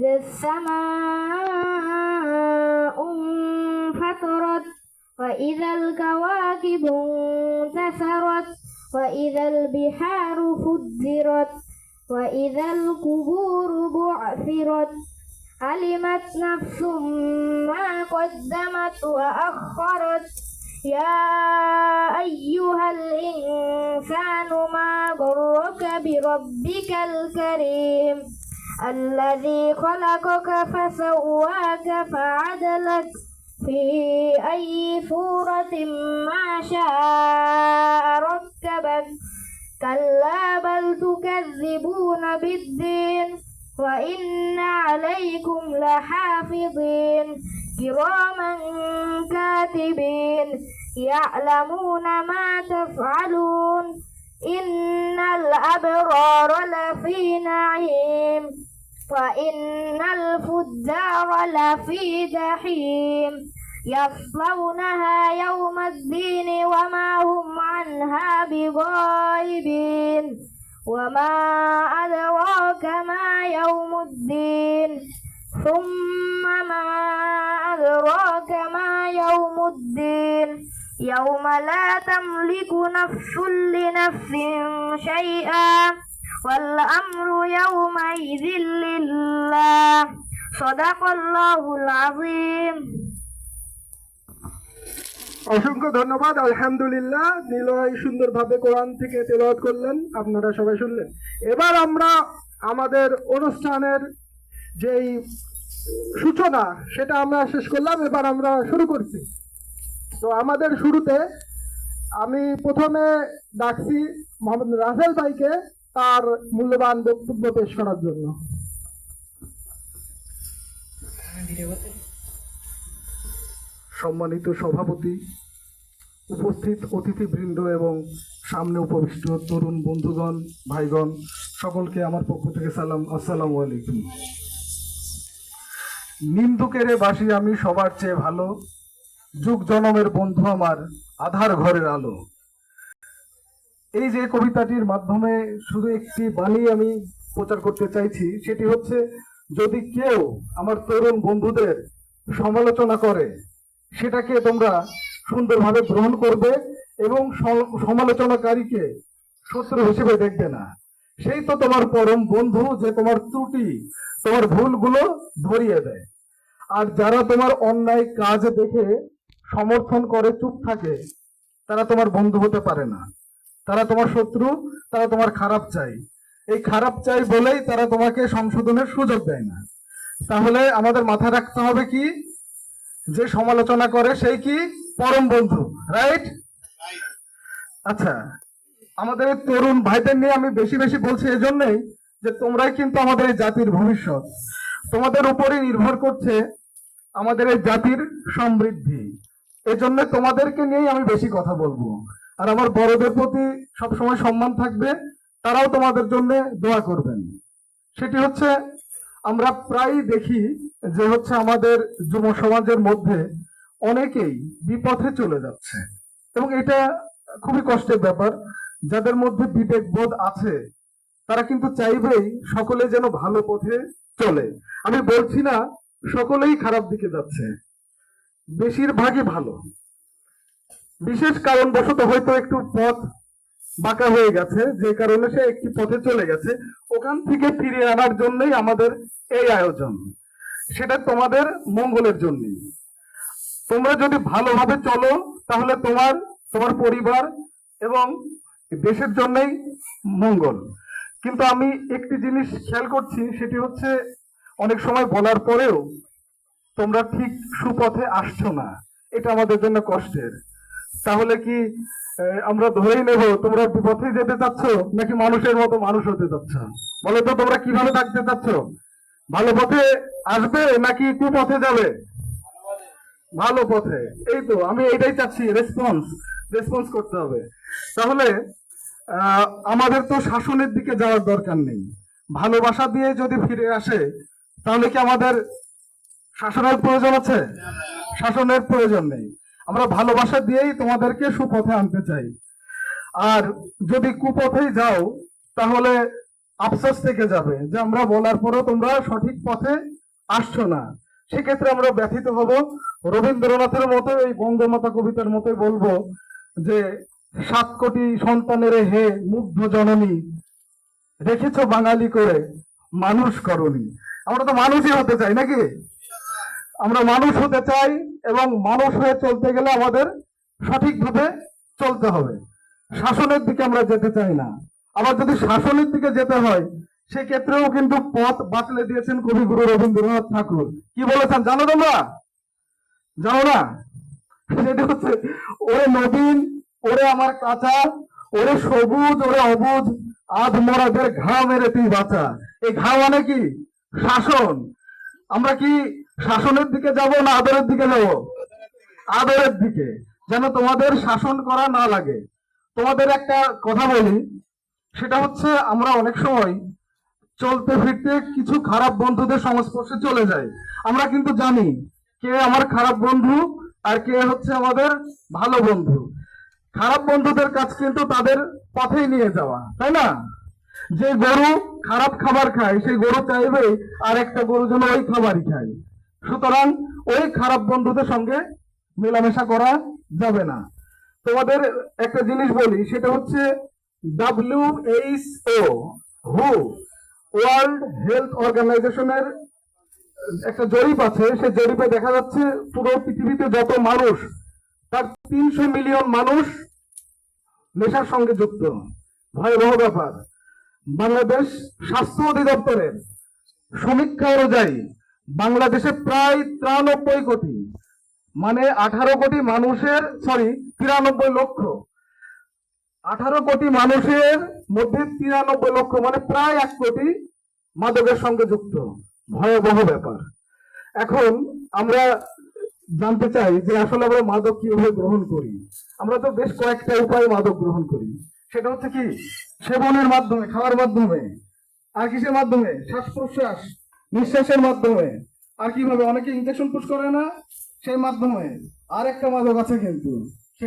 وإذا السماء انفطرت وإذا الكواكب انتثرت وإذا البحار فجرت وإذا القبور بعثرت. علمت نفس ما قدمت وأخرت. يا أيها الإنسان ما غرك بربك الكريم؟ الذي خلقك فسواك فعدلك في أي صورة ما شاء ركبك. كلا بل تكذبون بالدين وإن عليكم لحافظين. كراما كاتبين يعلمون ما تفعلون. إن الأبرار لفي نعيم. وإن الفجار لفي جحيم يصلونها يوم الدين وما هم عنها بغائبين وما أدراك ما يوم الدين ثم ما أدراك ما يوم الدين يوم لا تملك نفس لنفس شيئا والأمر يومئذ لله صدق الله العظيم অসংখ্য ধন্যবাদ আলহামদুলিল্লাহ নিলয় সুন্দরভাবে কোরআন থেকে তেলাওয়াত করলেন আপনারা সবাই শুনলেন এবার আমরা আমাদের অনুষ্ঠানের যেই সূচনা সেটা আমরা শেষ করলাম এবার আমরা শুরু করছি তো আমাদের শুরুতে আমি প্রথমে ডাকছি মোহাম্মদ রাসেল ভাইকে তার মূল্যবান বক্তব্য পেশ করার জন্য। সম্মানিত সভাপতি, উপস্থিত অতিথিবৃন্দ এবং সামনে উপবিষ্ট তরুণ বন্ধুগণ, ভাইগণ, সকলকে আমার পক্ষ থেকে সালাম, আসসালামু আলাইকুম। নিন্দুকেরে বাসি আমি সবার চেয়ে ভালো, যুগ জনমের বন্ধু আমার আধার ঘরের আলো। এই যে কবিতাটির মাধ্যমে শুধু একটি বাণী আমি প্রচার করতে চাইছি, সেটি হচ্ছে, যদি কেউ আমার তরুণ বন্ধুদের সমালোচনা করে, সেটাকে তোমরা সুন্দরভাবে গ্রহণ করবে এবং সমালোচনাকারীকে শত্রু হিসেবে দেখবে না। সেই তো তোমার পরম বন্ধু যে তোমার ত্রুটি, তোমার ভুলগুলো ধরিয়ে দেয়। আর যারা তোমার অন্যায় কাজ দেখে সমর্থন করে চুপ থাকে, তারা তোমার বন্ধু হতে পারে না। তারা তোমার শত্রু, তারা তোমার খারাপ চাই। এই খারাপ চাই বলেই তারা তোমাকে সংশোধনের সুযোগ দেয় না। তাহলে আমাদের মাথায় রাখতে হবে কি? যে সমালোচনা করে সেই কি? পরম বন্ধু রাইট আচ্ছা আমাদের তরুণ ভাইদের নিয়ে আমি বেশি বেশি বলছি এই এজন্যই যে তোমরাই কিন্তু আমাদের এই জাতির ভবিষ্যৎ। তোমাদের উপরই নির্ভর করছে আমাদের এই জাতির সমৃদ্ধি। এজন্য তোমাদেরকে নিয়েই আমি বেশি কথা বলব। আর আমার বড়দের প্রতি সবসময় সম্মান থাকবে, তারাও তোমাদের জন্য দোয়া করবেন। সেটি হচ্ছে, আমরা প্রায়ই দেখি যে হচ্ছে আমাদের যুব সমাজের মধ্যে অনেকেই বিপথে চলে যাচ্ছে। এবং এটা খুবই কষ্টের ব্যাপার, যাদের মধ্যে বিবেক বোধ আছে, তারা কিন্তু চাইবেই সকলে যেন ভালো পথে চলে। আমি বলছি না, সকলেই খারাপ দিকে যাচ্ছে। বেশিরভাগই ভালো। বিশেষ কারণবশত হয়তো একটু পথ বাঁকা হয়ে গেছে, যে কারণে সে একটি পথে চলে গেছে। ওখান থেকে ফিরিয়ে আনার জন্যই আমাদের এই আয়োজন। সেটা তোমাদের মঙ্গলের জন্যই। তোমরা যদি ভালোভাবে চলো, তাহলে তোমার তোমার পরিবার এবং দেশের জন্যই মঙ্গল। কিন্তু আমি একটি জিনিস খেয়াল করছি, সেটি হচ্ছে অনেক সময় বলার পরেও তোমরা ঠিক সুপথে আসছো না। এটা আমাদের জন্য কষ্টের। তাহলে কি আমরা ধরেই নেব, তোমরা বিপথে যেতে চাচ্ছ, নাকি মানুষের মতো মানুষ হতে চাচ্ছ? বলো তো, তোমরা কীভাবে থাকতে চাচ্ছ? ভালো পথে আসবে, নাকি কুপথে যাবে? ভালো পথে। এই তো, আমি এটাই চাচ্ছি রেসপন্স রেসপন্স করতে হবে। তাহলে আমাদের তো শাসনের দিকে যাওয়ার দরকার নেই। ভালোবাসা দিয়ে যদি ফিরে আসে, তাহলে কি আমাদের শাসনের প্রয়োজন আছে? শাসনের প্রয়োজন নেই। আমরা ভালোবাসা দিয়েই তোমাদেরকে সুপথে আনতে চাই। আর যদি কুপথেই যাও, তাহলে আফসোস থেকে যাবে যে আমরা বলার পরও তোমরা সঠিক পথে আসছো না। সেক্ষেত্রে আমরা ব্যথিত হব। রবীন্দ্রনাথের মতো এই বঙ্গমাতা কবিতার মতোই বলব যে, সাত কোটি সন্তানের হে মুগ্ধ জননী, রেখেছ বাঙালি করে মানুষ করনি আমরা তো মানুষই হতে চাই নাকি? আমরা মানুষ হতে চাই এবং মানুষ হয়ে চলতে গেলে আমাদের সঠিকভাবে চলতে হবে। শাসনের দিকে আমরা যেতে চাই না। আবার যদি শাসনের দিকে যেতে হয়, সেক্ষেত্রেও কিন্তু পথ বাতলে দিয়েছেন কবিগুরু রবীন্দ্রনাথ ঠাকুর। কি বলেছেন জানো তোমরা? জানো না? সেটা হচ্ছে, ওরে নবীন, ওরে আমার কাঁচা, ওরে সবুজ, ওরে অবুজ আধ মরাদের ঘা মেরে তুই বাঁচা। এই ঘা মানে কি? শাসন। আমরা কি শাসনের দিকে যাব না আদরের দিকে যাব? আদরের দিকে। যেন তোমাদের শাসন করা না লাগে। তোমাদের একটা কথা বলি। সেটা হচ্ছে, আমরা অনেক সময় চলতে ফিরতে কিছু খারাপ বন্ধুদের সংস্পর্শে চলে যাই। আমরা কিন্তু জানি কে আমার খারাপ বন্ধু আর কে হচ্ছে আমাদের ভালো বন্ধু। খারাপ বন্ধুদের কাজ কিন্তু তাদের পথেই নিয়ে যাওয়া, তাই না? যে গরু খারাপ খাবার খায়, সেই গরু চাইবে আর একটা গরু যেন ওই খাবারই খায়। সুতরাং ওই খারাপ বন্ধুদের সঙ্গে মেলামেশা করা যাবে না। তোমাদের একটা জিনিস বলি, সেটা হচ্ছে ডাব্লিউ এইচ ও হু ওয়ার্ল্ড হেলথ অর্গানাইজেশনের একটা জরিপ আছে। সে জরিপে দেখা যাচ্ছে পুরো পৃথিবীতে যত মানুষ, তার তিনশো মিলিয়ন মানুষ নেশার সঙ্গে যুক্ত। ভয়াবহ ব্যাপার। বাংলাদেশ স্বাস্থ্য অধিদপ্তরের সমীক্ষা অনুযায়ী বাংলাদেশে প্রায় তিরানব্বই কোটি মানে আঠারো কোটি মানুষের সরি তিরানব্বই লক্ষ। আঠারো কোটি মানুষের মধ্যে তিরানব্বই লক্ষ মানে প্রায় এক কোটি মাদকের সঙ্গে যুক্ত। ভয়াবহ ব্যাপার। এখন আমরা জানতে চাই যে আসলে আমরা মাদক কীভাবে গ্রহণ করি। আমরা তো বেশ কয়েকটা উপায়ে মাদক গ্রহণ করি। সেটা হচ্ছে কি, সেবনের মাধ্যমে, খাওয়ার মাধ্যমে আর কিসের মাধ্যমে শ্বাস প্রশ্বাস নিঃশ্বাসের মাধ্যমে। আর কীভাবে? অনেকে ইনজেকশন পুশ করে না, সেই মাধ্যমে। আর একটা মাদক আছে কিন্তু।